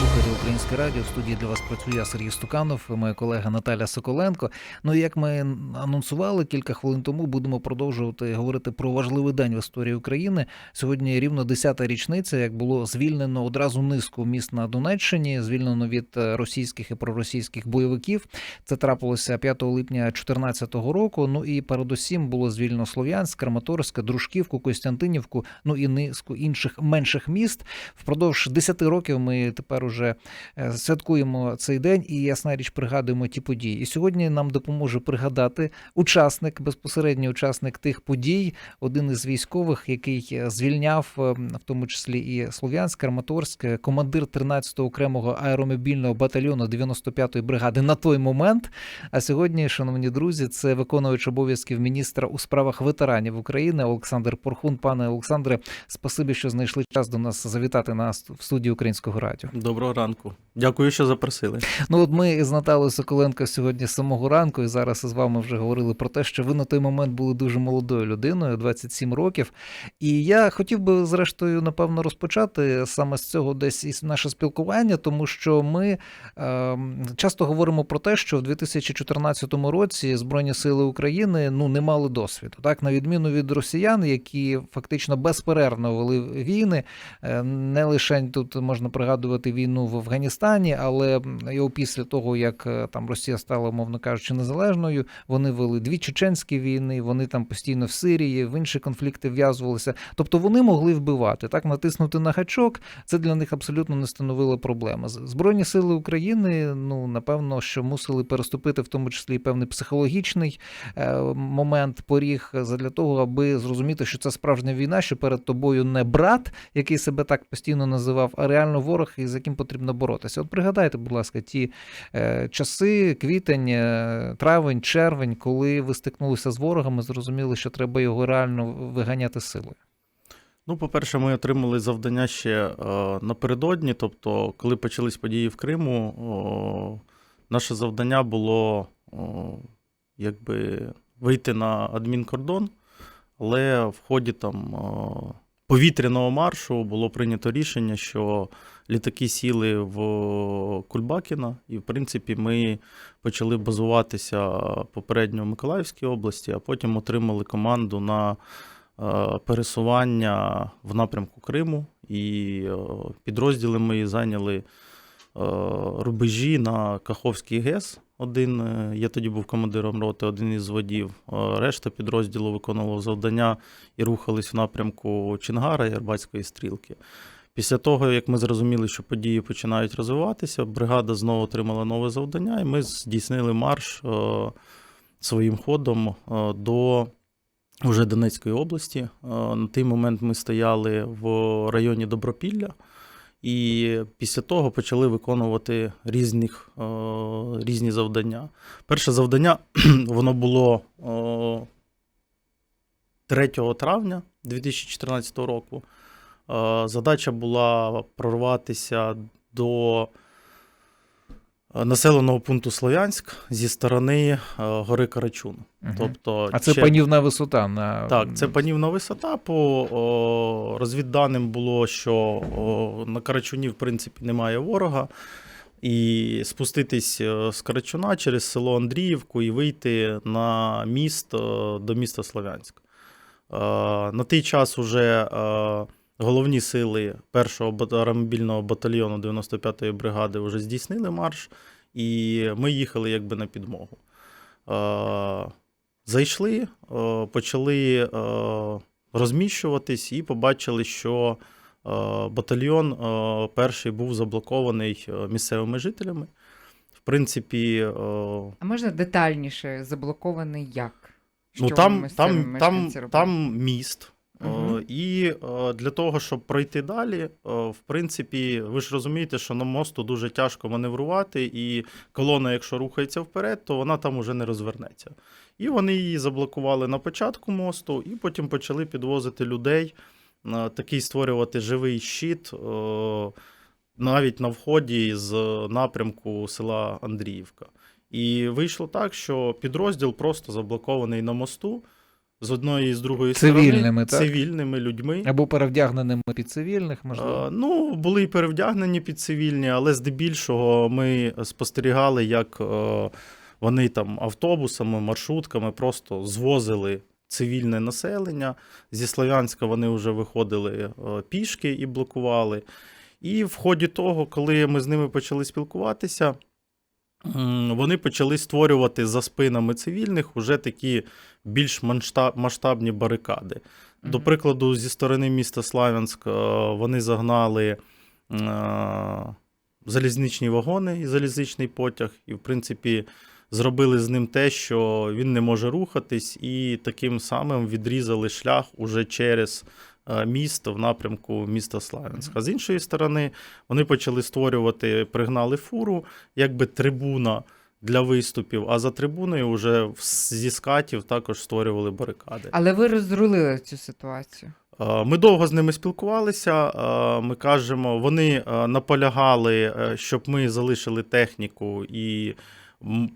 слухаєте Українське радіо. В студії для вас працює я, Сергій Стуканов, і моя колега Наталя Соколенко. Ну і як ми анонсували кілька хвилин тому, будемо продовжувати говорити про важливий день в історії України. Сьогодні рівно 10-та річниця, як було звільнено одразу низку міст на Донеччині, звільнено від е, російських і проросійських бойовиків. Це трапилося 5 липня 2014 року. Ну і передусім було звільнено Слов'янськ, Краматорськ, Дружківку, Костянтинівку, ну і низку інших менших міст. Впродовж 10 років ми тепер уже е, святкуємо цей день і ясна річ пригадуємо ті події. І сьогодні нам допоможе пригадати учасник, безпосередній учасник тих подій, один із військових, який е, звільняв, е, в тому числі і Слов'янськ, Краматорськ, командир 13-го окремого аеромобільного батальйону 95-ї бригади на той момент. А сьогодні, шановні друзі, це виконувач обов'язків міністра у справах ветеранів України Олександр Порхун. Пане Олександре, спасибі, що знайшли час до нас завітати нас в студію Українського радіо. Доброго ранку. Дякую, що запросили. Ну от ми з Наталою Соколенко сьогодні з самого ранку, і зараз з вами вже говорили про те, що ви на той момент були дуже молодою людиною, 27 років. І я хотів би, зрештою, напевно, розпочати саме з цього десь із наше спілкування, тому що ми е, часто говоримо про те, що в 2014 році Збройні Сили України ну не мали досвіду, так на відміну від росіян, які фактично безперервно вели війни, Е, не лише тут можна пригадувати війну в Афганістані, але і після того, як е, там Росія стала, мовно кажучи, незалежною, вони вели дві чеченські війни, вони там постійно в Сирії, в інші конфлікти в'язувалися. Тобто вони могли вбивати, так натиснути на гачок. Це для них абсолютно не становило проблеми. Збройні сили України, ну напевно, що мусили переступити в тому числі і певний психологічний е, момент, поріг для того, аби зрозуміти, що це справжня війна, що перед тобою не брат, який себе так постійно називав, а реально ворог, із яким потрібно боротися. От пригадайте, будь ласка, ті е, часи, квітень, е, травень, червень, коли ви стикнулися з ворогами, зрозуміли, що треба його реально виганяти силою. Ну, по-перше, ми отримали завдання ще е, напередодні. Тобто, коли почались події в Криму, о, наше завдання було о, якби вийти на адмінкордон, але в ході там о, повітряного маршу було прийнято рішення, що літаки сіли в Кульбакіна, і, в принципі, ми почали базуватися попередньо в Миколаївській області, а потім отримали команду на е, пересування в напрямку Криму, і е, підрозділи мої зайняли е, рубежі на Каховський ГЕС. Один, е, я тоді був командиром роти, один із водів. Е, Решта підрозділу виконував завдання і рухались в напрямку Чингара і Арбатської стрілки. Після того, як ми зрозуміли, що події починають розвиватися, бригада знову отримала нове завдання, і ми здійснили марш е, своїм ходом до вже Донецької області. На той момент ми стояли в районі Добропілля, і після того почали виконувати різних, е, різні завдання. Перше завдання воно було е, 3 травня 2014 року. Е, Задача була прорватися до е, населеного пункту Слов'янськ зі сторони е, гори Карачун. Мгм. Тобто, А це ще- панівна висота на так, це панівна висота. По о, розвідданим було, що о, на Карачуні, в принципі, немає ворога. І спуститись е, з Карачуна через село Андріївку і вийти на міст е, до міста Слов'янськ. Е, На той час уже е, головні сили першого бат- аеромобільного батальйону 95-ї бригади вже здійснили марш, і ми їхали якби на підмогу. Зайшли, почали розміщуватись і побачили, що батальйон перший був заблокований місцевими жителями. В принципі, А можна детальніше заблокований як? ну, там, там, там, там міст. Мгм. І е, для того, щоб пройти далі, е, в принципі, ви ж розумієте, що на мосту дуже тяжко маневрувати, і колона, якщо рухається вперед, то вона там уже не розвернеться. І вони її заблокували на початку мосту, і потім почали підвозити людей, такий створювати живий щит навіть на вході з напрямку села Андріївка. І вийшло так, що підрозділ просто заблокований на мосту. З одної і з другої Цивільними, сторони так? цивільними людьми. Або перевдягненими під цивільних, можливо. Е, Ну, були і перевдягнені під цивільні, але здебільшого ми спостерігали, як е, вони там автобусами, маршрутками просто звозили цивільне населення. Зі Слов'янська вони вже виходили е, пішки і блокували. І в ході того, коли ми з ними почали спілкуватися, вони почали створювати за спинами цивільних уже такі більш масштабні барикади. До прикладу, зі сторони міста Славянськ е, вони загнали е, залізничні вагони і залізничний потяг, і, в принципі, зробили з ним те, що він не може рухатись, і таким самим відрізали шлях уже через е, місто в напрямку міста Славянськ. А з іншої сторони, вони почали створювати, пригнали фуру, якби трибуна. Для виступів, а за трибуною вже зі скатів також створювали барикади. Але ви розрулили цю ситуацію. Е, Ми довго з ними спілкувалися. е, Ми кажемо, вони наполягали, щоб ми залишили техніку, і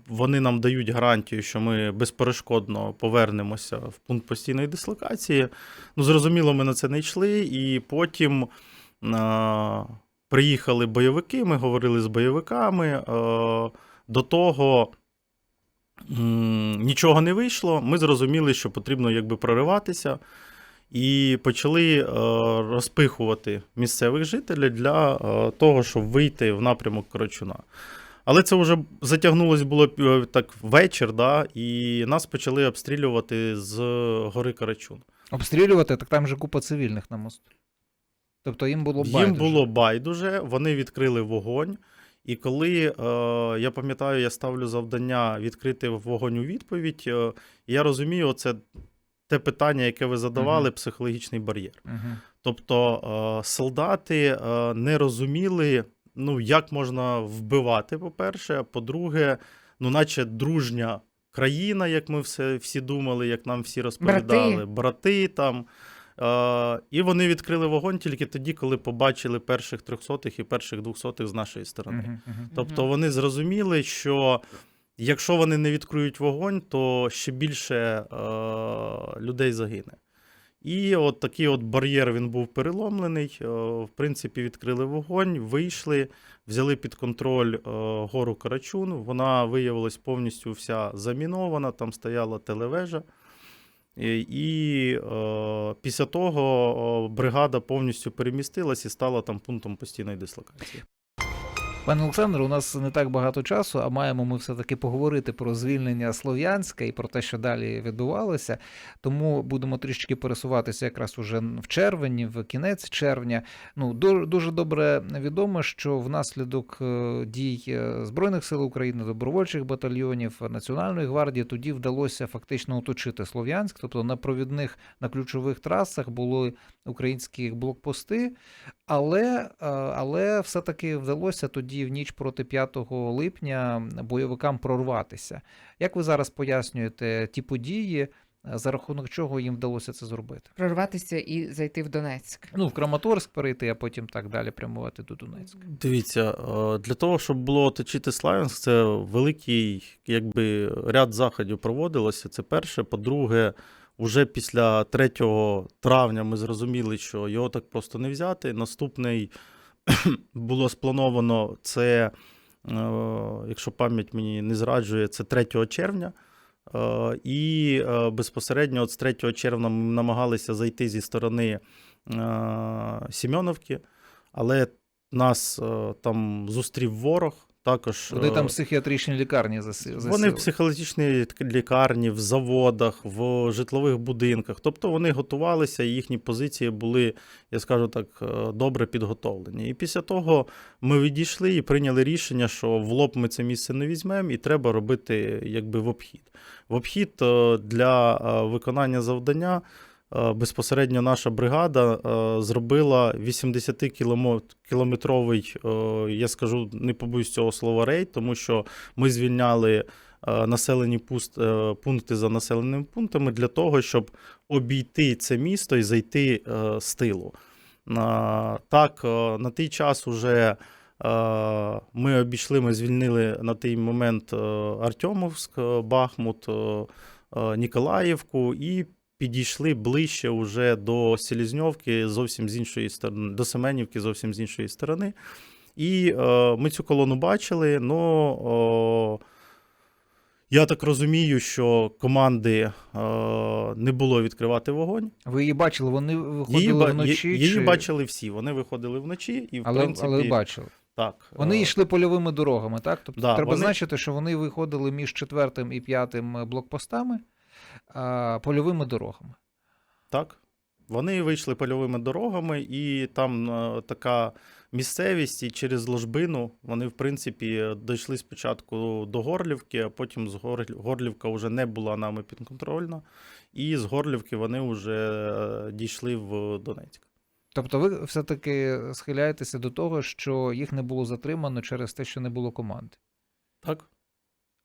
вони нам дають гарантію, що ми безперешкодно повернемося в пункт постійної дислокації. Ну, зрозуміло, ми на це не йшли, і потім. е, Приїхали бойовики, ми говорили з бойовиками. е, До того м, нічого не вийшло. Ми зрозуміли, що потрібно якби прориватися і почали е, розпихувати місцевих жителів для е, того, щоб вийти в напрямок Корочуна. Але це вже затягнулось було е, так вечір, да, і нас почали обстрілювати з гори Карачун. Обстрілювати, так там же купа цивільних на мосту. Тобто їм було байдуже. Їм було байдуже, вони відкрили вогонь. І коли е, я пам'ятаю, я ставлю завдання відкрити вогонь у відповідь, е, я розумію, це те питання, яке ви задавали, Мгм. психологічний бар'єр. Мгм. Тобто е, солдати е, не розуміли, ну, як можна вбивати, по-перше, а по-друге, ну, наче дружня країна, як ми все, всі думали, як нам всі розповідали, Брати. брати там. Е, і вони відкрили вогонь тільки тоді, коли побачили перших трьохсотих і перших двохсотих з нашої сторони. Мгм. Мгм. Тобто вони зрозуміли, що якщо вони не відкриють вогонь, то ще більше е, людей загине. І от такий от бар'єр він був переломлений. Е, в принципі, відкрили вогонь, вийшли, взяли під контроль е, гору Карачун. Вона виявилась повністю вся замінована, там стояла телевежа. І, е, після того бригада повністю перемістилась і стала там пунктом постійної дислокації. Пане Олександре, у нас не так багато часу, а маємо ми все-таки поговорити про звільнення Слов'янська і про те, що далі відбувалося. Тому будемо трішки пересуватися якраз уже в червні, в кінець червня. Ну, дуже добре відомо, що внаслідок е, дій е, Збройних сил України, добровольчих батальйонів, Національної гвардії тоді вдалося фактично оточити Слов'янськ, тобто на провідних, на ключових трасах були українські блокпости. Але, е, але все-таки вдалося тоді в ніч проти 5 липня бойовикам прорватися. Як ви зараз пояснюєте ті події, за рахунок чого їм вдалося це зробити? Прорватися і зайти в Донецьк. Ну, в Краматорськ перейти, а потім так далі прямувати до Донецька. Дивіться, е, для того, щоб було оточити Славянськ, це великий якби, ряд заходів проводилося. Це перше. По-друге, уже після 3 травня ми зрозуміли, що його так просто не взяти. Наступний було сплановано це, е, якщо пам'ять мені не зраджує, це 3 червня. Е, І е, безпосередньо от з 3 червня ми намагалися зайти зі сторони Сімьоновки, але нас там зустрів ворог. Також Вони е, там психіатричні лікарні заси- вони в психологічній лікарні, в заводах, в житлових будинках. Тобто вони готувалися, і їхні позиції були, я скажу так, е, добре підготовлені. І після того ми відійшли і прийняли рішення, що в лоб ми це місце не візьмемо, і треба робити якби в обхід. В обхід е, для е, виконання завдання. Е, Безпосередньо наша бригада е, зробила 80-кілометровий, е, я скажу, не побоюсь цього слова рейд, тому що ми звільняли населені пункти за населеними пунктами для того, щоб обійти це місто і зайти з тилу. Так, на той час уже ми обійшли, ми звільнили на той момент Артемовськ, Бахмут, Ніколаївку і підійшли ближче уже до Селізньовки, зовсім з іншої сторони, до Семенівки, зовсім з іншої сторони. І е, ми цю колону бачили, але я так розумію, що команди е, не було відкривати вогонь. Ви її бачили, вони виходили Її, вночі. її чи... бачили всі. Вони виходили вночі, і в Але, принципі, але бачили. так. Вони е, йшли польовими дорогами, так? Тобто Да, треба вони- значити, що вони виходили між четвертим і п'ятим блокпостами польовими дорогами. Так. Вони вийшли польовими дорогами, і там е, така місцевість, і через ложбину вони, в принципі, дійшли спочатку до Горлівки, а потім з Гор- Горлівка вже не була нами підконтрольна. І з Горлівки вони вже е, дійшли в Донецьк. Тобто ви все-таки схиляєтеся до того, що їх не було затримано через те, що не було команди. Так?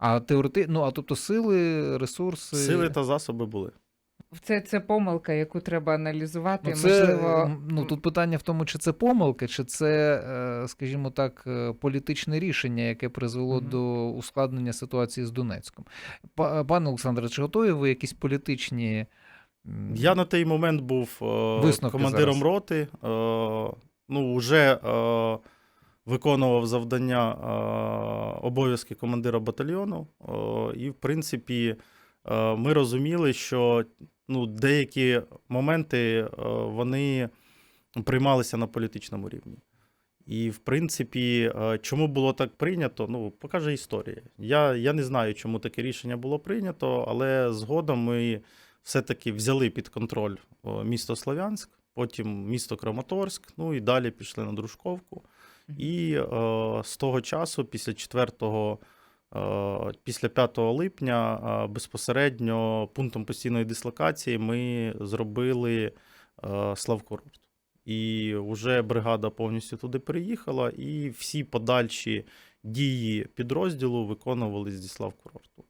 А теорети... ну, а тобто сили, ресурси. Сили та засоби були. Це, це помилка, яку треба аналізувати. Ну, це, Можливо, ну, тут питання в тому, чи це помилки, чи це, е, скажімо так, е, політичне рішення, яке призвело Мгм. до ускладнення ситуації з Донецьком. Пане Олександре, чи готові ви якісь політичні. Я на той момент був е, Висновки командиром зараз. роти. Е, ну, вже е, виконував завдання е, обов'язки командира батальйону. Е, і, в принципі, е, ми розуміли, що ну, деякі моменти вони приймалися на політичному рівні. І, в принципі, чому було так прийнято, ну, покаже історія. Я, я не знаю, чому таке рішення було прийнято, але згодом ми все-таки взяли під контроль місто Слов'янськ, потім місто Краматорськ, ну і далі пішли на Дружковку. І е, з того часу, після 4 е, після 5 липня, е, безпосередньо пунктом постійної дислокації ми зробили е, Славкурорт. І вже бригада повністю туди переїхала, і всі подальші дії підрозділу виконувались зі Славкурорту.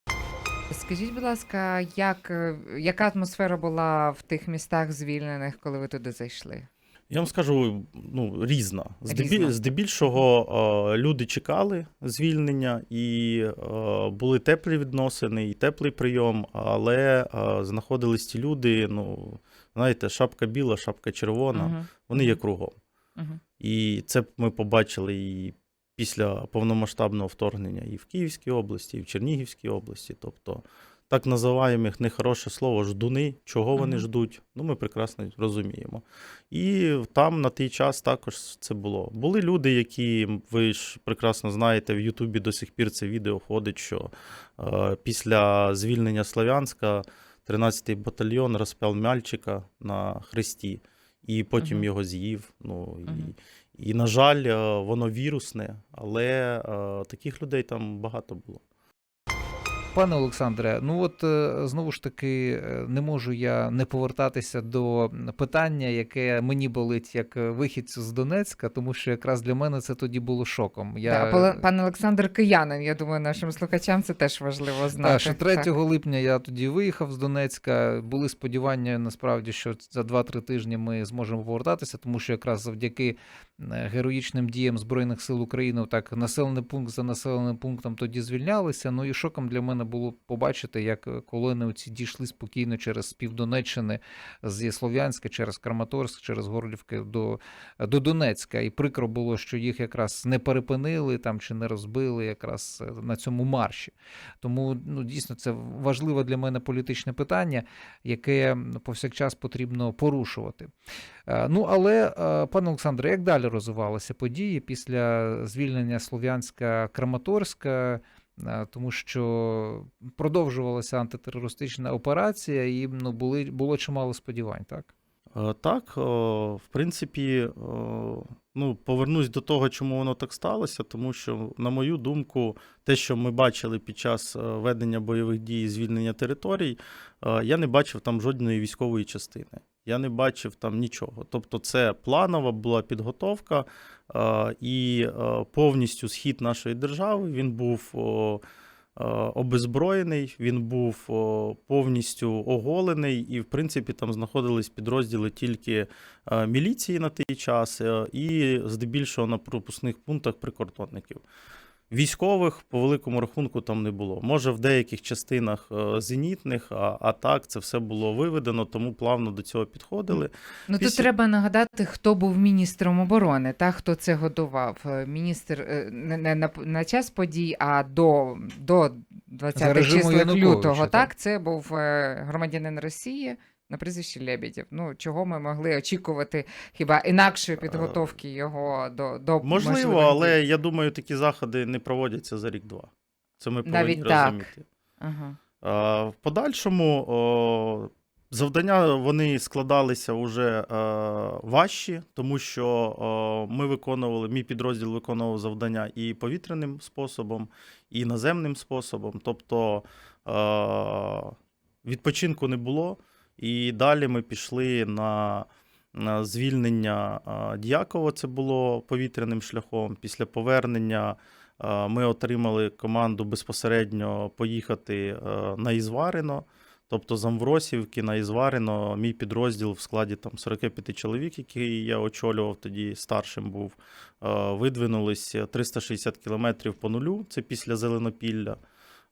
Скажіть, будь ласка, як, е, яка атмосфера була в тих містах звільнених, коли ви туди зайшли? Я вам скажу, ну, різна. Здебіль, Різна. Здебільшого е, люди чекали звільнення, і е, були теплі відносини, і теплий прийом, але е, знаходились ті люди, ну, знаєте, шапка біла, шапка червона, Мгм. вони є кругом. Мгм. І це ми побачили і після повномасштабного вторгнення і в Київській області, і в Чернігівській області. Тобто, так називаємих нехороше слово ждуни, чого вони Мгм. ждуть, ну ми прекрасно розуміємо. І там на той час також це було. Були люди, які ви ж прекрасно знаєте, в Ютубі до сих пір це відео ходить, що е, після звільнення Слов'янська 13-й батальйон розпяв мальчика на хресті, і потім Мгм. його з'їв. Ну, і, Мгм. і, на жаль, е, воно вірусне, але е, таких людей там багато було. Пане Олександре, ну от е, знову ж таки е, не можу я не повертатися до питання, яке мені болить як вихідцю з Донецька, тому що якраз для мене це тоді було шоком. Я... Да, пан Олександр Киянин, я думаю, нашим слухачам це теж важливо знати. Так, що 3 липня я тоді виїхав з Донецька. Були сподівання насправді, що за 2-3 тижні ми зможемо повертатися, тому що якраз завдяки героїчним діям Збройних сил України так населений пункт за населеним пунктом тоді звільнялися. Ну і шоком для мене було побачити, як е, колони оці дійшли спокійно через півдонеччини з Слов'янська, через Краматорськ, через Горлівки до, до Донецька. І прикро було, що їх якраз не перепинили там чи не розбили якраз е, на цьому марші. Тому ну, дійсно це важливе для мене політичне питання, яке повсякчас потрібно порушувати. Е, Ну, але, е, пане Олександре, як далі розвивалися події після звільнення Слов'янська Краматорська? Е, Тому що продовжувалася антитерористична операція, і ну, були, було чимало сподівань, так? Е, Так, е, в принципі, ну, повернусь до того, чому воно так сталося, тому що, на мою думку, те, що ми бачили під час ведення бойових дій і звільнення територій, я не бачив там жодної військової частини. Я не бачив там нічого. Тобто, це планова була підготовка, е, і е, повністю схід нашої держави він був. е, Обезброєний, він був повністю оголений, і, в принципі, там знаходились підрозділи тільки міліції на той час, і здебільшого на пропускних пунктах прикордонників. Військових по великому рахунку там не було. Може, в деяких частинах е, зенітних, а, а так це все було виведено, тому плавно до цього підходили. Ну тут треба нагадати, хто був міністром оборони, та хто це годував. Е, Міністр е, не, не на, на час подій, а до, до 20 числа лютого. так. Так, це був е, громадянин Росії на прізвищі Лебедєв. Ну чого ми могли очікувати хіба інакшої підготовки його до, до Можливо, можливих але я думаю, такі заходи не проводяться за рік-два. Це ми повинні Навіть так. розуміти. Ага. А, В подальшому о, завдання вони складалися вже е, важчі, тому що о, ми виконували, мій підрозділ виконував завдання і повітряним способом, і наземним способом. Тобто е, відпочинку не було. І далі ми пішли на, звільнення Дякова. Це було повітряним шляхом. Після повернення ми отримали команду безпосередньо поїхати на Ізварино. Тобто з Амвросівки на Ізварино, мій підрозділ в складі там 45 чоловік, який я очолював, тоді старшим був, видвинулись 360 кілометрів по нулю, це після Зеленопілля,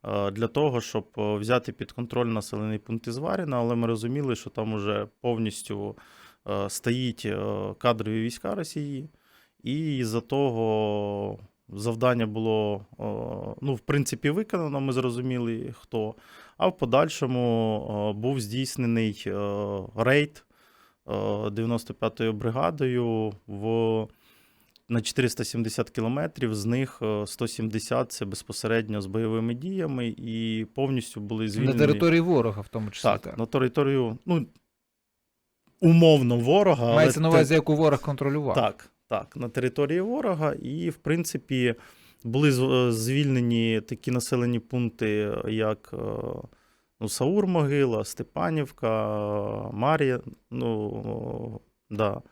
для того, щоб е, взяти під контроль населений пункт Ізваріна, але ми розуміли, що там уже повністю е, стоїть е, кадрові війська Росії, і за того завдання було, е, ну, в принципі, виконано, ми зрозуміли, хто. А в подальшому е, був здійснений е, рейд е, 95-ю бригадою в, на 470 кілометрів, з них е, 170 це безпосередньо з бойовими діями, і повністю були звільнені На території ворога, в тому числі. так, Так, на територію, ну, умовно ворога. Мається на те- увазі, яку ворог контролював. так, так, на території ворога, і, в принципі, були е, звільнені такі населені пункти, як е, ну, Саур-Могила, Степанівка, е, Марія, ну, да,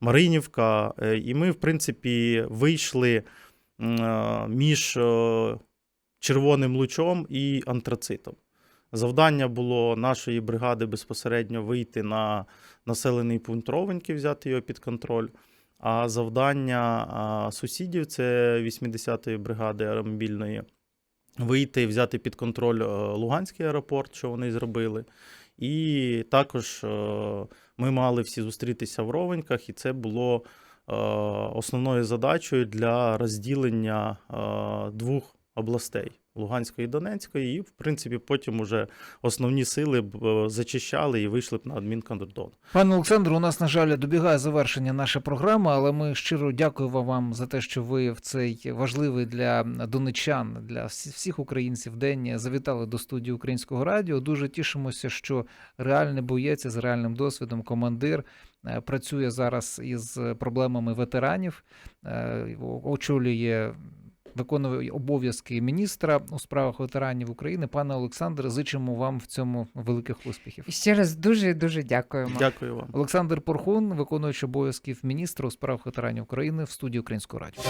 Маринівка. Е, І ми, в принципі, вийшли е, між е, Червоним лучом і антрацитом. Завдання було нашої бригади безпосередньо вийти на населений пункт Ровеньки, взяти його під контроль. А завдання сусідів, це 80-ї бригади аеромобільної, вийти і взяти під контроль Луганський аеропорт, що вони зробили. І також е, ми мали всі зустрітися в Ровеньках, і це було е, основною задачею для розділення е, двох областей Луганської і Донецької. І, в принципі, потім уже основні сили б, е, зачищали і вийшли б на адмінкордон. Пане Олександре, у нас, на жаль, добігає завершення наша програма, але ми щиро дякуємо вам за те, що ви в цей важливий для донечан, для всіх українців день завітали до студії Українського радіо. Дуже тішимося, що реальний боєць з реальним досвідом, командир е, працює зараз із проблемами ветеранів, е, очолює. Виконує обов'язки міністра у справах ветеранів України. Пане Олександре, зичимо вам в цьому великих успіхів. Ще раз дуже дуже дякуємо. Дякую вам. Олександр Порхун, виконуючий обов'язків міністра у справах ветеранів України в студії Українського радіо.